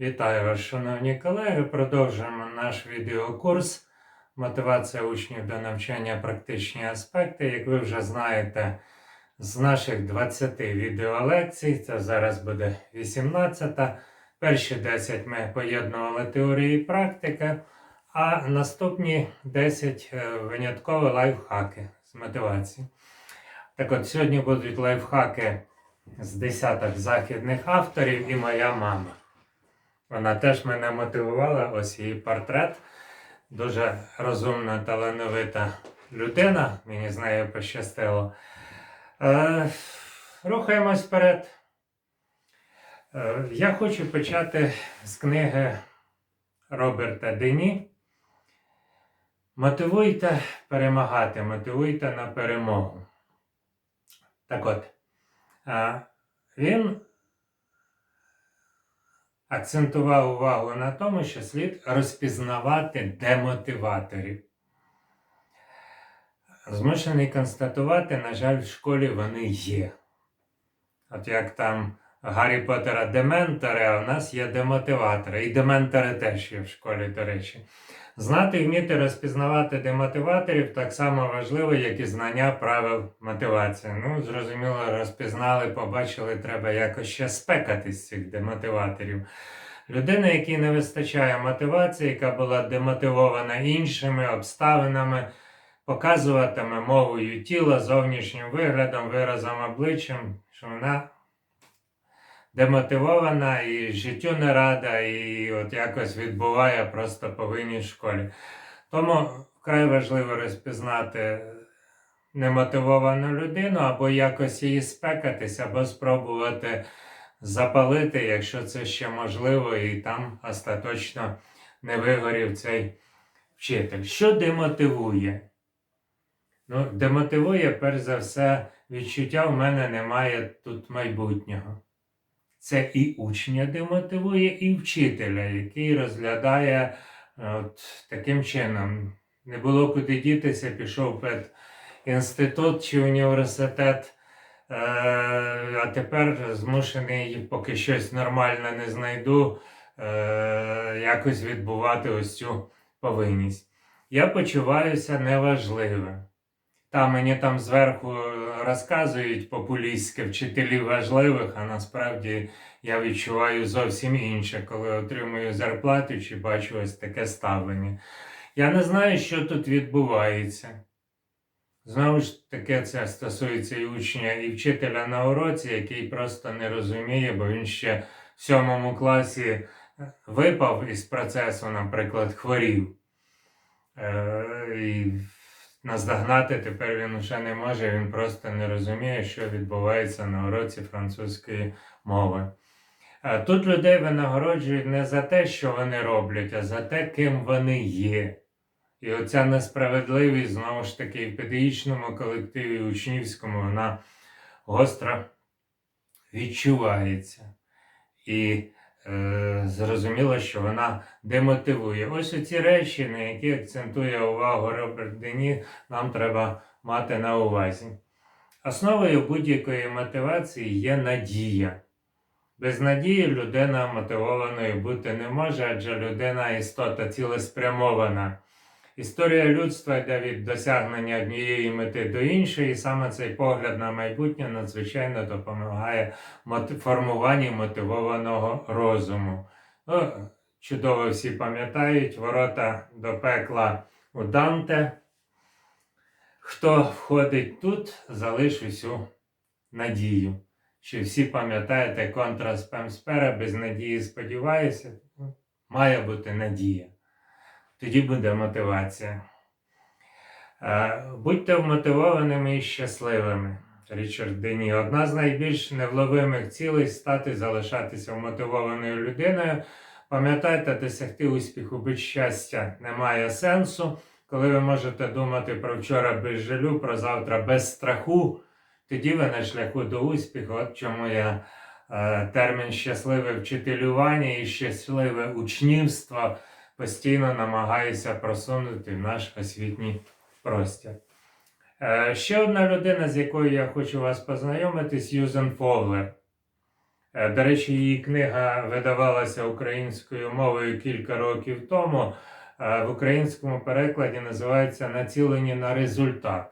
Вітаю вас, шановні колеги. Продовжуємо наш відеокурс Мотивація учнів до навчання практичні аспекти. Як ви вже знаєте, з наших 20 відеолекцій, це зараз буде 18. та Перші 10 ми поєднували теорії і практики, а наступні 10 е, винятково лайфхаки з мотивації. Так от, сьогодні будуть лайфхаки з десяток західних авторів і моя мама. Вона теж мене мотивувала, ось її портрет. Дуже розумна, талановита людина, мені з нею пощастило. Е, рухаємось вперед. Е, я хочу почати з книги Роберта Дені. Мотивуйте перемагати, мотивуйте на перемогу. Так от, е, він акцентував увагу на тому, що слід розпізнавати демотиваторів. Змушений констатувати, на жаль, в школі вони є. От як там Гаррі Поттера дементори, а в нас є демотиватори. І деmentори теж є в школі, до речі. Знати вміти розпізнавати демотиваторів так само важливо, як і знання правил мотивації. Ну, зрозуміло, розпізнали, побачили, треба якось ще спекатись цих демотиваторів. Людина, якій не вистачає мотивації, яка була демотивована іншими обставинами, показуватиме мовою тіла, зовнішнім виглядом, виразом обличчям, що вона демотивована і життю не рада, і от якось відбуває просто повинні в школі. Тому вкрай важливо розпізнати немотивовану людину, або якось її спекатись, або спробувати запалити, якщо це ще можливо, і там остаточно не вигорів цей вчитель. Що демотивує? Ну, демотивує, перш за все, відчуття в мене немає тут майбутнього. Це і учня демотивує, і вчителя, який розглядає от, таким чином. Не було куди дітися, пішов в інститут чи університет, е, а тепер змушений, поки щось нормальне не знайду, е, якось відбувати ось цю повинність. Я почуваюся неважливим. Та мені там зверху розказують популістське вчителів важливих, а насправді я відчуваю зовсім інше, коли отримую зарплату чи бачу ось таке ставлення. Я не знаю, що тут відбувається. Знову ж таки, це стосується і учня, і вчителя на уроці, який просто не розуміє, бо він ще в сьомому класі випав із процесу, наприклад, хворів. Е, і наздогнати тепер він вже не може, він просто не розуміє, що відбувається на уроці французької мови. Тут людей винагороджують не за те, що вони роблять, а за те, ким вони є. І оця несправедливість, знову ж таки, в педагогічному колективі учнівському, вона гостро відчувається. І е, зрозуміло, що вона демотивує. Ось оці речі, на які акцентує увагу Роберт Дені, нам треба мати на увазі. Основою будь-якої мотивації є надія. Без надії людина мотивованою бути не може, адже людина істота цілеспрямована. Історія людства йде від досягнення однієї мети до іншої, і саме цей погляд на майбутнє надзвичайно допомагає формуванні мотивованого розуму. Ну, Чудово всі пам'ятають ворота до пекла у Данте. Хто входить тут, залиш усю надію. Чи всі пам'ятаєте контра спемспера, без надії сподіваюся, має бути надія тоді буде мотивація. Будьте вмотивованими і щасливими. Річард Дені. Одна з найбільш невловимих цілей стати залишатися вмотивованою людиною. Пам'ятайте, досягти успіху без щастя немає сенсу. Коли ви можете думати про вчора без жалю, про завтра без страху, тоді ви на шляху до успіху. От чому я е, термін щасливе вчителювання і щасливе учнівство постійно намагаюся просунути в наш освітній простір. Е, ще одна людина, з якою я хочу вас познайомити, Сьюзен Фовлер. Е, До речі, її книга видавалася українською мовою кілька років тому. Е, В українському перекладі називається Націлені на результат.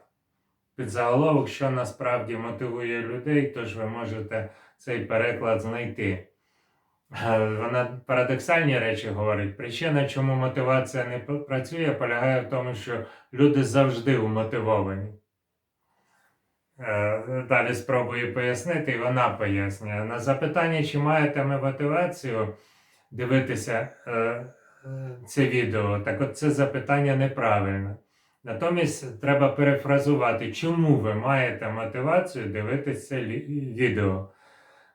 Під заголовок, що насправді мотивує людей, тож ви можете цей переклад знайти. Е, Вона парадоксальні речі говорить. Причина, чому мотивація не працює, полягає в тому, що люди завжди умотивовані. Е, Далі спробую пояснити, і вона пояснює. На запитання, чи маєте ми мотивацію дивитися е, це відео, так от це запитання неправильне. Натомість треба перефразувати, чому ви маєте мотивацію дивитися відео.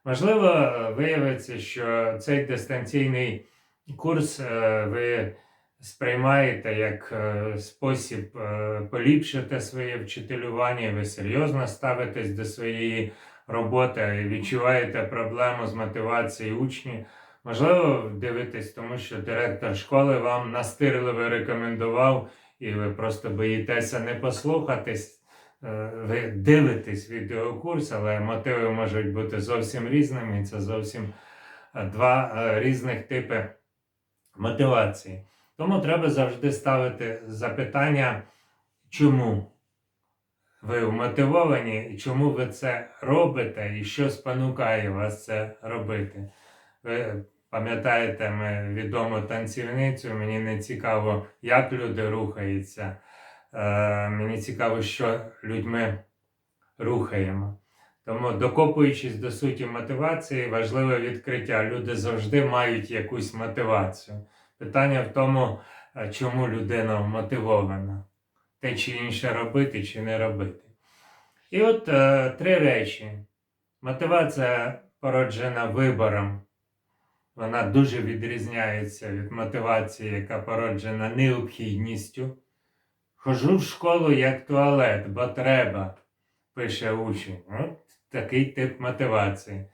Можливо, виявиться, що цей дистанційний курс е, ви сприймаєте як е, спосіб е, поліпшити своє вчителювання, ви серйозно ставитесь до своєї роботи і відчуваєте проблему з мотивацією учнів. Можливо, дивитесь, тому що директор школи вам настирливо рекомендував, і ви просто боїтеся не послухатись. Е, Ви дивитесь відеокурс, але мотиви можуть бути зовсім різними. Це зовсім е, два е, різних типи мотивації. Тому треба завжди ставити запитання, чому ви вмотивовані, і чому ви це робите, і що спонукає вас це робити. Ви пам'ятаєте ми відому танцівницю, мені не цікаво, як люди рухаються. Е, мені цікаво, що людьми рухаємо. Тому, докопуючись до суті мотивації, важливе відкриття. Люди завжди мають якусь мотивацію. Питання в тому, е, чому людина мотивована. Те чи інше робити, чи не робити. І от е, три речі. Мотивація породжена вибором. Вона дуже відрізняється від мотивації, яка породжена необхідністю. Хожу в школу як туалет, бо треба, пише учень. Такий тип мотивації.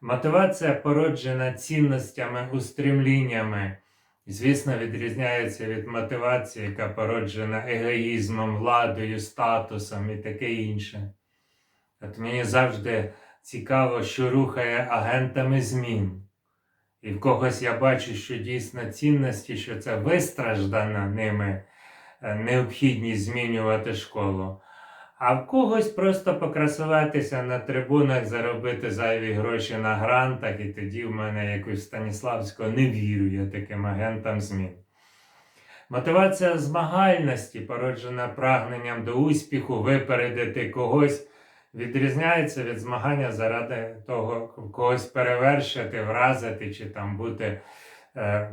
Мотивація породжена цінностями, устремліннями. Звісно, відрізняється від мотивації, яка породжена егоїзмом, владою, статусом і таке інше. От мені завжди цікаво, що рухає агентами змін. І в когось я бачу, що дійсно цінності, що це вистраждана ними необхідність змінювати школу. А в когось просто покрасуватися на трибунах, заробити зайві гроші на грантах, і тоді в мене якось Станіславського не вірю я таким агентам змін. Мотивація змагальності, породжена прагненням до успіху, випередити когось, відрізняється від змагання заради того, когось перевершити, вразити чи там бути е,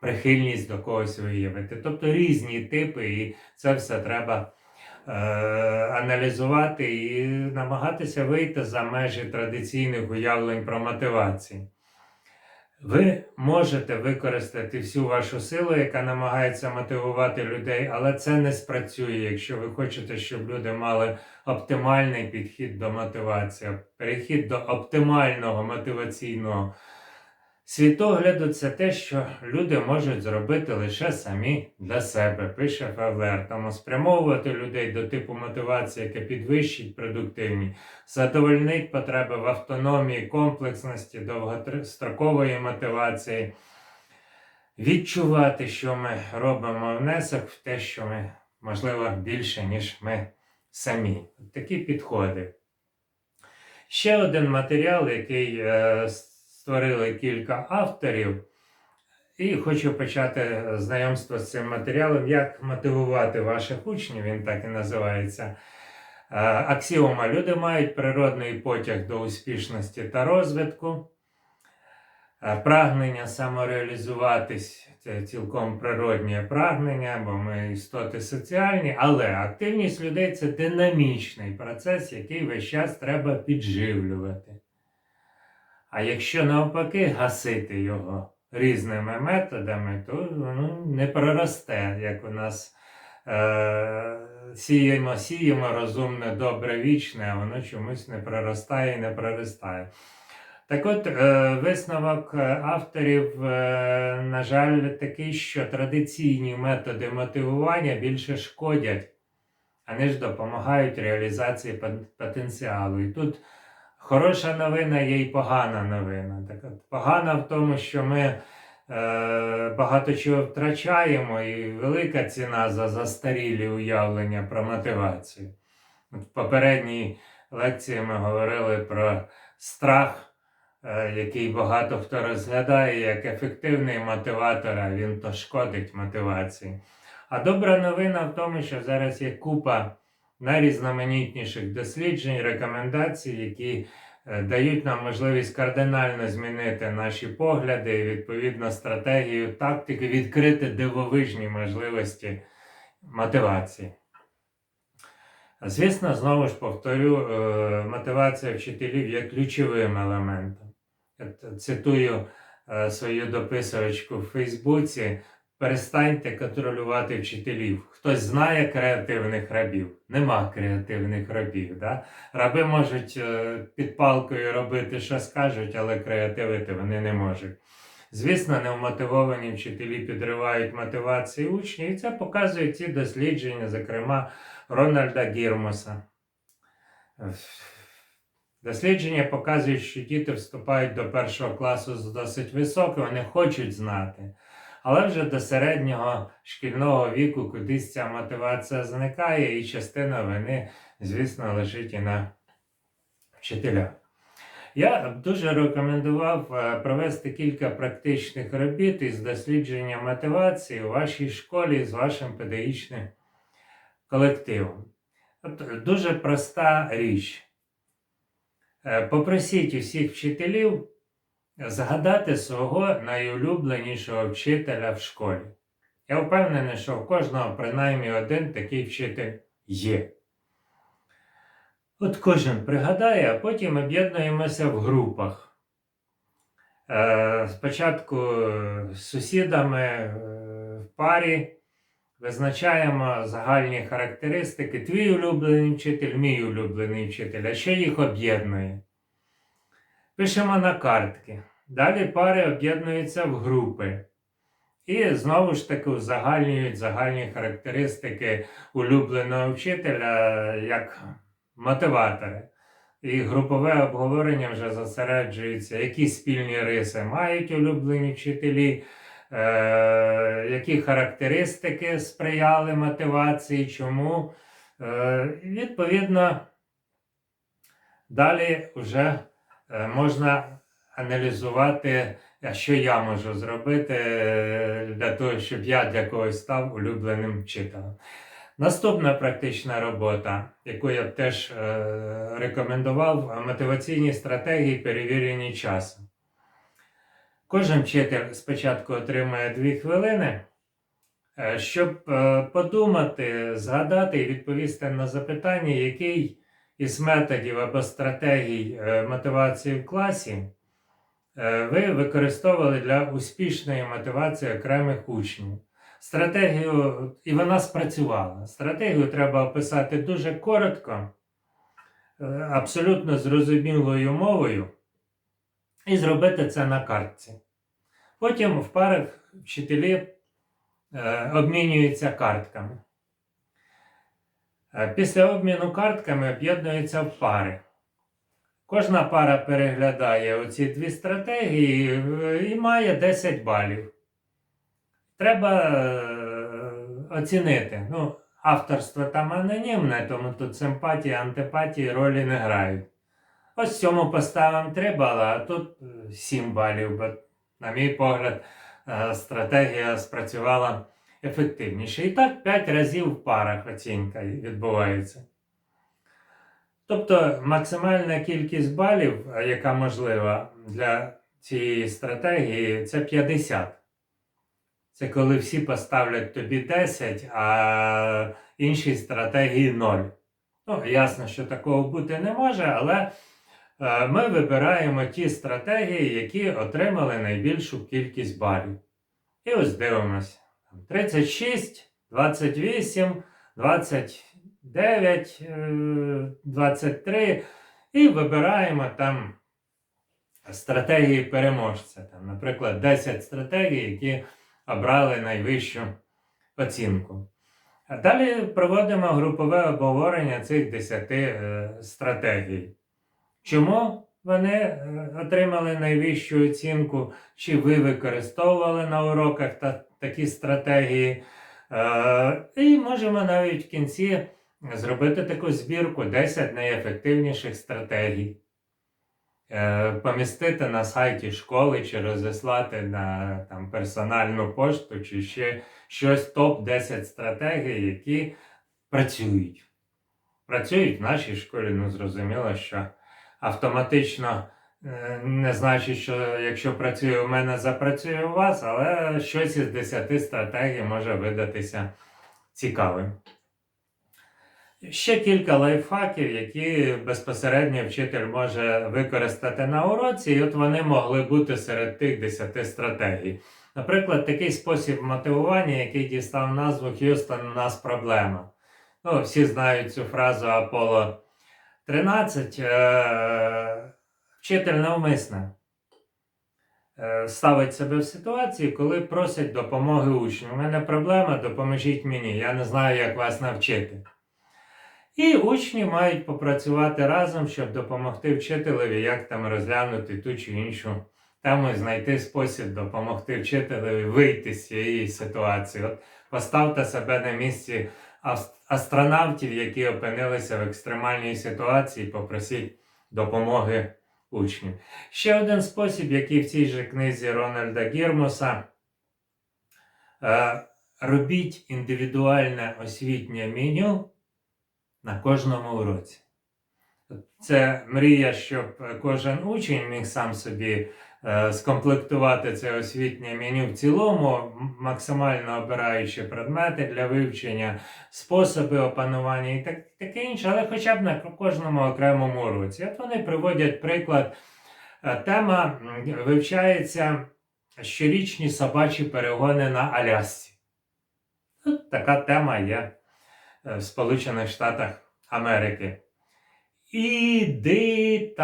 прихильність до когось виявити. Тобто різні типи, і це все треба е, аналізувати і намагатися вийти за межі традиційних уявлень про мотивацію. Ви можете використати всю вашу силу, яка намагається мотивувати людей, але це не спрацює, якщо ви хочете, щоб люди мали оптимальний підхід до мотивації, перехід до оптимального мотиваційного світогляду це те, що люди можуть зробити лише самі для себе, пише Фавлер. Тому спрямовувати людей до типу мотивації, яка підвищить продуктивність, задовольнить потреби в автономії, комплексності, довгострокової мотивації, відчувати, що ми робимо внесок в те, що ми, можливо, більше, ніж ми самі. Такі підходи. Ще один матеріал, який е, створили кілька авторів, і хочу почати знайомство з цим матеріалом, як мотивувати ваших учнів, він так і називається. Е, Аксіома. Люди мають природний потяг до успішності та розвитку. Е, Прагнення самореалізуватись це цілком природнє прагнення, бо ми істоти соціальні, але активність людей це динамічний процес, який весь час треба підживлювати. А якщо навпаки гасити його різними методами, то воно не проросте, як у нас е, сіємо, сіємо розумне, добре, вічне, а воно чомусь не проростає і не проростає. Так от, е, висновок авторів, е, на жаль, такий, що традиційні методи мотивування більше шкодять, аніж допомагають реалізації потенціалу. І тут хороша новина є і погана новина. Так от, погана в тому, що ми е, багато чого втрачаємо, і велика ціна за застарілі уявлення про мотивацію. От в попередній лекції ми говорили про страх, е, який багато хто розглядає як ефективний мотиватор, а він то шкодить мотивації. А добра новина в тому, що зараз є купа найрізноманітніших досліджень, рекомендацій, які е, дають нам можливість кардинально змінити наші погляди, і, відповідно, стратегію, тактики, відкрити дивовижні можливості мотивації. Звісно, знову ж повторю, е, мотивація вчителів є ключовим елементом. Цитую е, свою дописувачку в Фейсбуці. Перестаньте контролювати вчителів. Хтось знає креативних рабів. Нема креативних рабів. Да? Раби можуть е, під палкою робити, що скажуть, але креативити вони не можуть. Звісно, невмотивовані вчителі підривають мотивацію учнів, і це показують ці дослідження, зокрема Рональда Гірмоса. Дослідження показують, що діти вступають до першого класу з досить високим, вони хочуть знати. Але вже до середнього шкільного віку кудись ця мотивація зникає, і частина вини, звісно, лежить і на вчителях. Я дуже рекомендував е, провести кілька практичних робіт із дослідження мотивації у вашій школі з вашим педагогічним колективом. От дуже проста річ. Е, Попросіть усіх вчителів згадати свого найулюбленішого вчителя в школі. Я впевнений, що у кожного принаймні один такий вчитель є. От кожен пригадає, а потім об'єднуємося в групах. Е, Спочатку з сусідами е, в парі визначаємо загальні характеристики. Твій улюблений вчитель, мій улюблений вчитель. А що їх об'єднує? Пишемо на картки. Далі пари об'єднуються в групи. І знову ж таки узагальнюють загальні характеристики улюбленого вчителя як мотиватори. І групове обговорення вже зосереджується, які спільні риси мають улюблені вчителі, е, які характеристики сприяли мотивації, чому. Е, відповідно, далі вже можна аналізувати, що я можу зробити е, для того, щоб я для когось став улюбленим вчителем. Наступна практична робота, яку я б теж е, рекомендував, мотиваційні стратегії, перевірені часом. Кожен вчитель спочатку отримує 2 хвилини, е, щоб е, подумати, згадати і відповісти на запитання, який із методів або стратегій е, мотивації в класі е, ви використовували для успішної мотивації окремих учнів. Стратегію, і вона спрацювала. Стратегію треба описати дуже коротко, е, абсолютно зрозумілою мовою, і зробити це на картці. Потім в парах вчителі обмінюються картками. Е, Після обміну картками об'єднуються в пари. Кожна пара переглядає оці дві стратегії е, і має 10 балів. Треба е, оцінити. Ну, авторство там анонімне, тому тут симпатії, антипатії ролі не грають. Ось цьому поставимо 3 бали, а тут 7 балів, бо, на мій погляд, стратегія спрацювала ефективніше. І так 5 разів в парах оцінка відбувається. Тобто максимальна кількість балів, е, яка можлива для цієї стратегії, це 50. Це коли всі поставлять тобі 10, а інші стратегії 0. Ну, ясно, що такого бути не може, але е, ми вибираємо ті стратегії, які отримали найбільшу кількість балів. І ось дивимося. 36, 28, 29, е, 23. І вибираємо там стратегії переможця. Там, наприклад, 10 стратегій, які обрали найвищу оцінку. А далі проводимо групове обговорення цих 10 е, стратегій. Чому вони е, отримали найвищу оцінку, чи ви використовували на уроках та, такі стратегії? Е, і можемо навіть в кінці зробити таку збірку 10 найефективніших стратегій. Е, помістити на сайті школи чи розіслати на там, персональну пошту, чи ще щось топ-10 стратегій, які працюють. Працюють в нашій школі, ну зрозуміло, що автоматично е, не значить, що якщо працює у мене, запрацює у вас, але щось із 10 стратегій може видатися цікавим. Ще кілька лайфхаків, які безпосередньо вчитель може використати на уроці, і от вони могли бути серед тих 10 стратегій. Наприклад, такий спосіб мотивування, який дістав назву Х'юстон, у нас проблема. Ну, всі знають цю фразу Аполло 13. Е- вчитель навмисне е, ставить себе в ситуації, коли просять допомоги учнів. У мене проблема, допоможіть мені, я не знаю, як вас навчити. І учні мають попрацювати разом, щоб допомогти вчителеві, як там розглянути ту чи іншу тему і знайти спосіб допомогти вчителеві вийти з цієї ситуації. От поставте себе на місці астронавтів, які опинилися в екстремальній ситуації, попросіть допомоги учнів. Ще один спосіб, який в цій же книзі Рональда Гірмуса. Е, робіть індивідуальне освітнє меню на кожному уроці. Це мрія, щоб кожен учень міг сам собі скомплектувати це освітнє меню в цілому, максимально обираючи предмети для вивчення, способи опанування і так, таке інше, але хоча б на кожному окремому уроці. От вони приводять приклад. Е, Тема вивчається щорічні собачі перегони на Алясці. От така тема є е, в Сполучених Штатах Америки. Ідитарот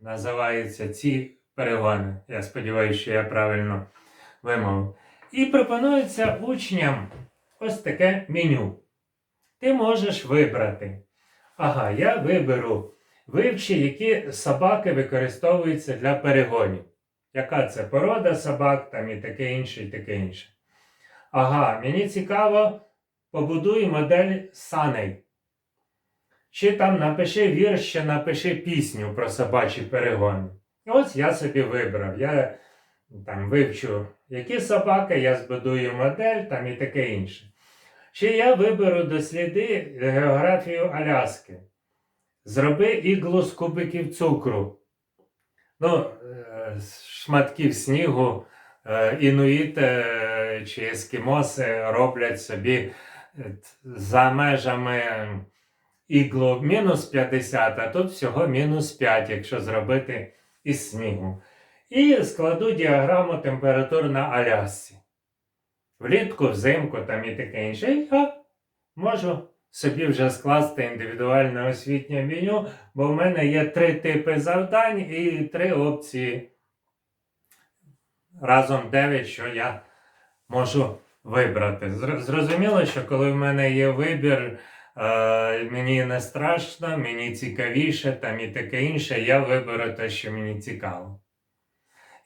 називаються ці перегони. Я сподіваюся, що я правильно вимовив. І пропонується учням ось таке меню. Ти можеш вибрати. Ага, я виберу вивчи, які собаки використовуються для перегонів. Яка це порода собак, там і таке інше, і таке інше. Ага, мені цікаво, побудуй модель саней. Чи там напиши вірш, чи напиши пісню про собачі перегони. Ось я собі вибрав. Я там вивчу, які собаки, я збудую модель там і таке інше. Чи я виберу досліди географію Аляски. Зроби іглу з кубиків цукру. Ну, е, шматків снігу е, інуїти е, чи ескімоси роблять собі за межами іглу мінус 50, а тут всього мінус 5, якщо зробити із снігу. І складу діаграму температур на Алясці. Влітку, взимку там і таке інше. Я можу собі вже скласти індивідуальне освітнє меню, бо в мене є три типи завдань і три опції. Разом 9, що я можу вибрати. Зрозуміло, що коли в мене є вибір, мені не страшно, мені цікавіше там і таке інше, я виберу те, що мені цікаво.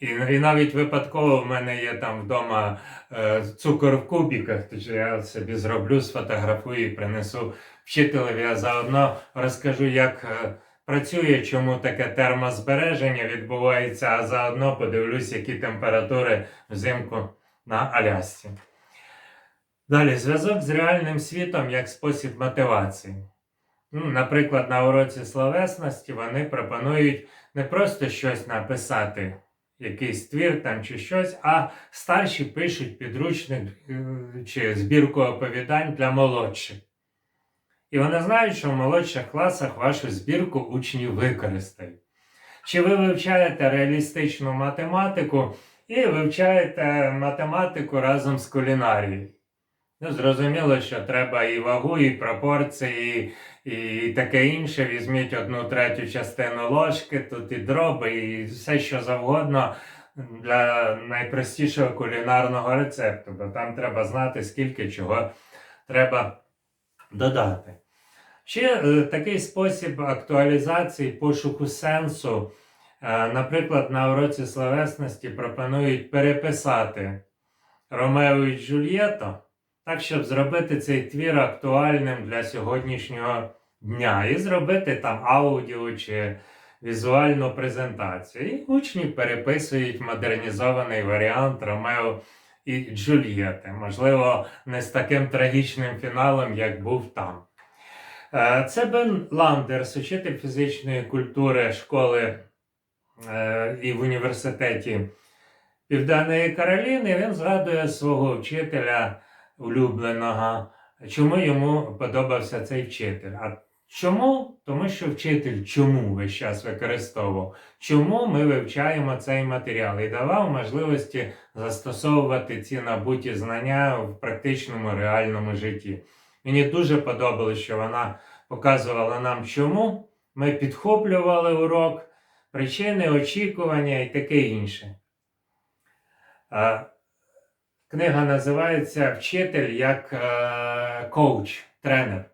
І, і навіть випадково в мене є там вдома е, цукор в кубіках, то я собі зроблю, сфотографую і принесу вчителеві, а заодно розкажу, як е, працює, чому таке термозбереження відбувається, а заодно подивлюсь, які температури взимку на Алясці. Далі, зв'язок з реальним світом як спосіб мотивації. Ну, наприклад, на уроці словесності вони пропонують не просто щось написати, якийсь твір там чи щось, а старші пишуть підручник е, чи збірку оповідань для молодших. І вони знають, що в молодших класах вашу збірку учні використають. Чи ви вивчаєте реалістичну математику і вивчаєте математику разом з кулінарією? Ну, зрозуміло, що треба і вагу, і пропорції, і, таке інше. Візьміть одну третю частину ложки, тут і дроби, і все, що завгодно для найпростішого кулінарного рецепту, бо там треба знати, скільки чого треба додати. Ще е, такий спосіб актуалізації пошуку сенсу. Е, Наприклад, на уроці словесності пропонують переписати Ромео і Джульєту, так, щоб зробити цей твір актуальним для сьогоднішнього дня, і зробити там аудіо чи візуальну презентацію. І учні переписують модернізований варіант Ромео і Джульєти. Можливо, не з таким трагічним фіналом, як був там. Е, Це Бен Ландерс, учитель фізичної культури школи е, і в університеті Південної Кароліни. Він згадує свого вчителя улюбленого, чому йому подобався цей вчитель. А чому? Тому що вчитель чому весь час використовував? Чому ми вивчаємо цей матеріал і давав можливості застосовувати ці набуті знання в практичному реальному житті. Мені дуже подобалось, що вона показувала нам, чому ми підхоплювали урок, причини, очікування і таке інше. Книга називається Вчитель як е, коуч, тренер.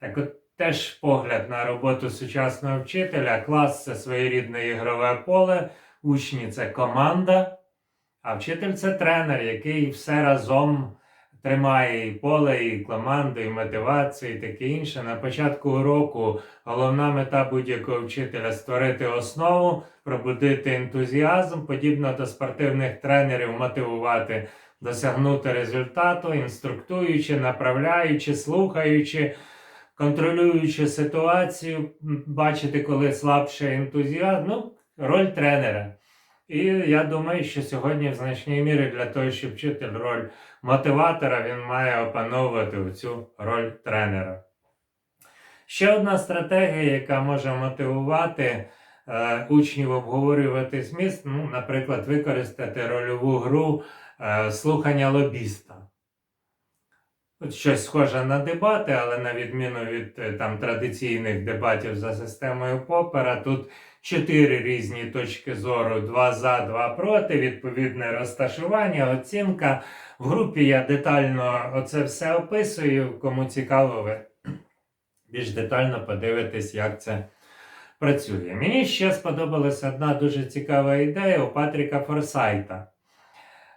Так от теж погляд на роботу сучасного вчителя. Клас це своєрідне ігрове поле, учні це команда, а вчитель це тренер, який все разом тримає і поле, і команду, і мотивацію, і таке інше. На початку уроку головна мета будь-якого вчителя створити основу, пробудити ентузіазм, подібно до спортивних тренерів, мотивувати, досягнути результату, інструктуючи, направляючи, слухаючи. Контролюючи ситуацію, бачити, коли слабше ентузіазм, ну, роль тренера. І я думаю, що сьогодні в значній мірі для того, щоб вчитель роль мотиватора, він має опановувати цю роль тренера. Ще одна стратегія, яка може мотивувати е, учнів обговорювати зміст, ну, наприклад, використати рольову гру е, слухання лобіста. От щось схоже на дебати, але на відміну від е, там, традиційних дебатів за системою Попера, тут чотири різні точки зору: два за, два проти, відповідне розташування, оцінка. В групі я детально оце все описую. Кому цікаво, ви більш детально подивитесь, як це працює. Мені ще сподобалася одна дуже цікава ідея у Патріка Форсайта.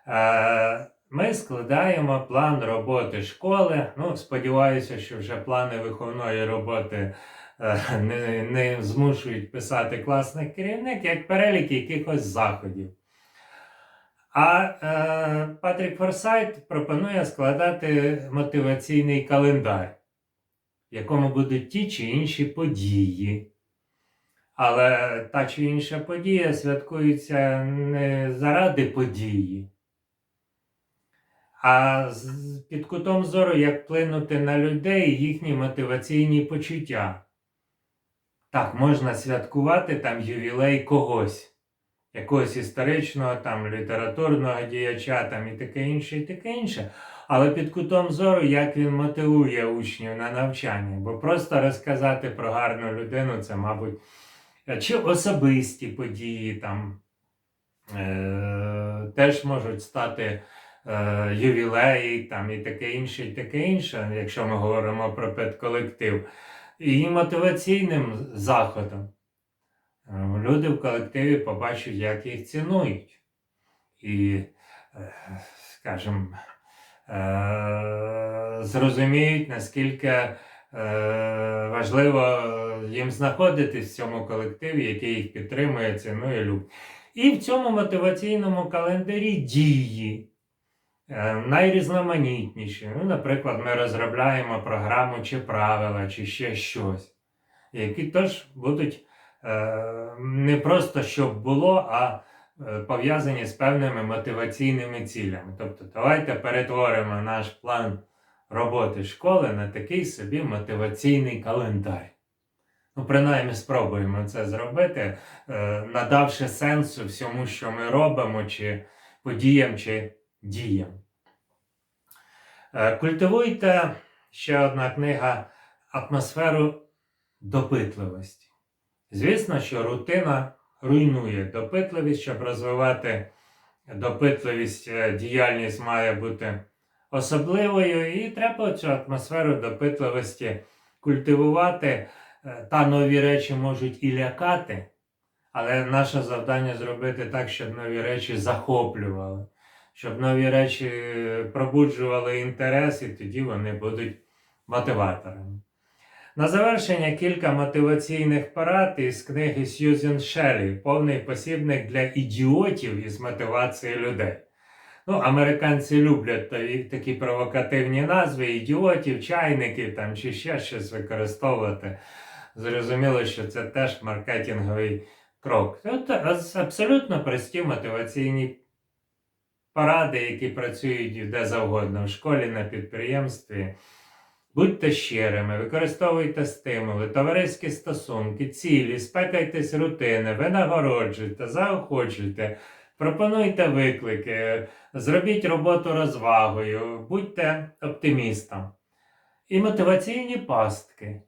Е, Ми складаємо план роботи школи. Ну, сподіваюся, що вже плани виховної роботи не, не змушують писати класний керівник, як перелік якихось заходів. А е, Патрік Форсайт пропонує складати мотиваційний календар, в якому будуть ті чи інші події. Але та чи інша подія святкується не заради події, а під кутом зору, як вплинути на людей їхні мотиваційні почуття. Так, можна святкувати там ювілей когось, якогось історичного, там, літературного діяча, там, і таке інше, і таке інше. Але під кутом зору, як він мотивує учнів на навчання. Бо просто розказати про гарну людину це, мабуть, чи особисті події там е, теж можуть стати е, ювілеї там, і таке інше, і таке інше, якщо ми говоримо про педколектив. І мотиваційним заходом. Е, Люди в колективі побачать, як їх цінують. І, е, скажімо, е, зрозуміють, наскільки важливо їм знаходитись в цьому колективі, який їх підтримує, цінує, любить. І в цьому мотиваційному календарі дії найрізноманітніші. Ну, наприклад, ми розробляємо програму чи правила, чи ще щось, які теж будуть е, не просто щоб було, а е, пов'язані з певними мотиваційними цілями. Тобто, давайте перетворимо наш план роботи школи на такий собі мотиваційний календар. Ну, принаймні, спробуємо це зробити, е, надавши сенсу всьому, що ми робимо, чи подіям, чи діям. Е, Культивуйте ще одна книга атмосферу допитливості. Звісно, що рутина руйнує допитливість, щоб розвивати допитливість, е, діяльність має бути особливою, і треба цю атмосферу допитливості культивувати, е, та нові речі можуть і лякати, але наше завдання зробити так, щоб нові речі захоплювали, щоб нові речі пробуджували інтерес, і тоді вони будуть мотиваторами. На завершення кілька мотиваційних порад із книги Сьюзен Шеллі Повний посібник для ідіотів із мотивації людей. Ну, американці люблять такі, провокативні назви ідіотів, чайників там, чи ще щось використовувати. Зрозуміло, що це теж маркетинговий крок. Аз- абсолютно прості мотиваційні поради, які працюють де завгодно, в школі, на підприємстві. Будьте щирими, використовуйте стимули, товариські стосунки, цілі, спекайтесь рутини, винагороджуйте, заохочуйте, пропонуйте виклики, зробіть роботу розвагою, будьте оптимістом. І мотиваційні пастки.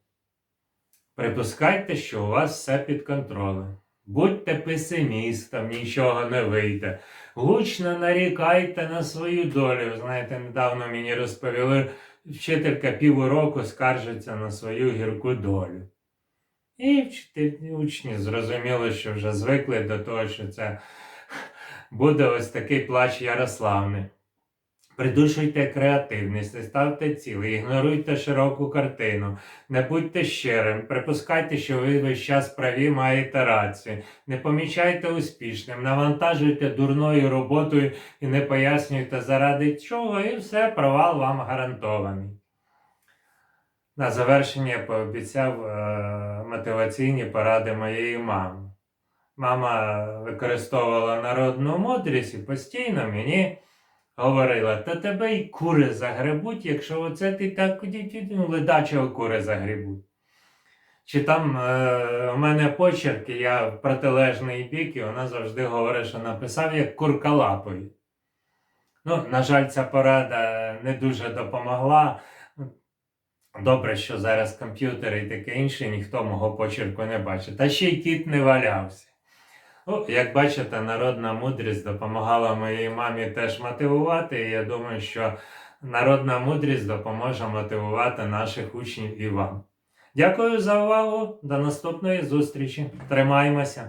Припускайте, що у вас все під контролем. Будьте песимістом, нічого не вийде. Гучно нарікайте на свою долю. Знаєте, недавно мені розповіли, вчителька півроку скаржиться на свою гірку долю. І учні зрозуміли, що вже звикли до того, що це буде ось такий плач Ярославни. Придушуйте креативність, не ставте цілі, ігноруйте широку картину, не будьте щирим, припускайте, що ви весь час праві маєте рацію, не помічайте успішним, навантажуйте дурною роботою і не пояснюйте заради чого, і все, провал вам гарантований. На завершення я пообіцяв е, мотиваційні поради моєї мами. Мама використовувала народну мудрість і постійно мені говорила, та тебе й кури загребуть, якщо оце ти так ну, ледачого кури загребуть. Чи там е, у мене почерк, я в протилежний бік, і вона завжди говорить, що написав як курка лапою. Ну, на жаль, ця порада не дуже допомогла. Добре, що зараз комп'ютери і таке інше, ніхто мого почерку не бачить. Та ще й кіт не валявся. Як бачите, народна мудрість допомагала моїй мамі теж мотивувати. І я думаю, що народна мудрість допоможе мотивувати наших учнів і вам. Дякую за увагу. До наступної зустрічі. Тримаймося!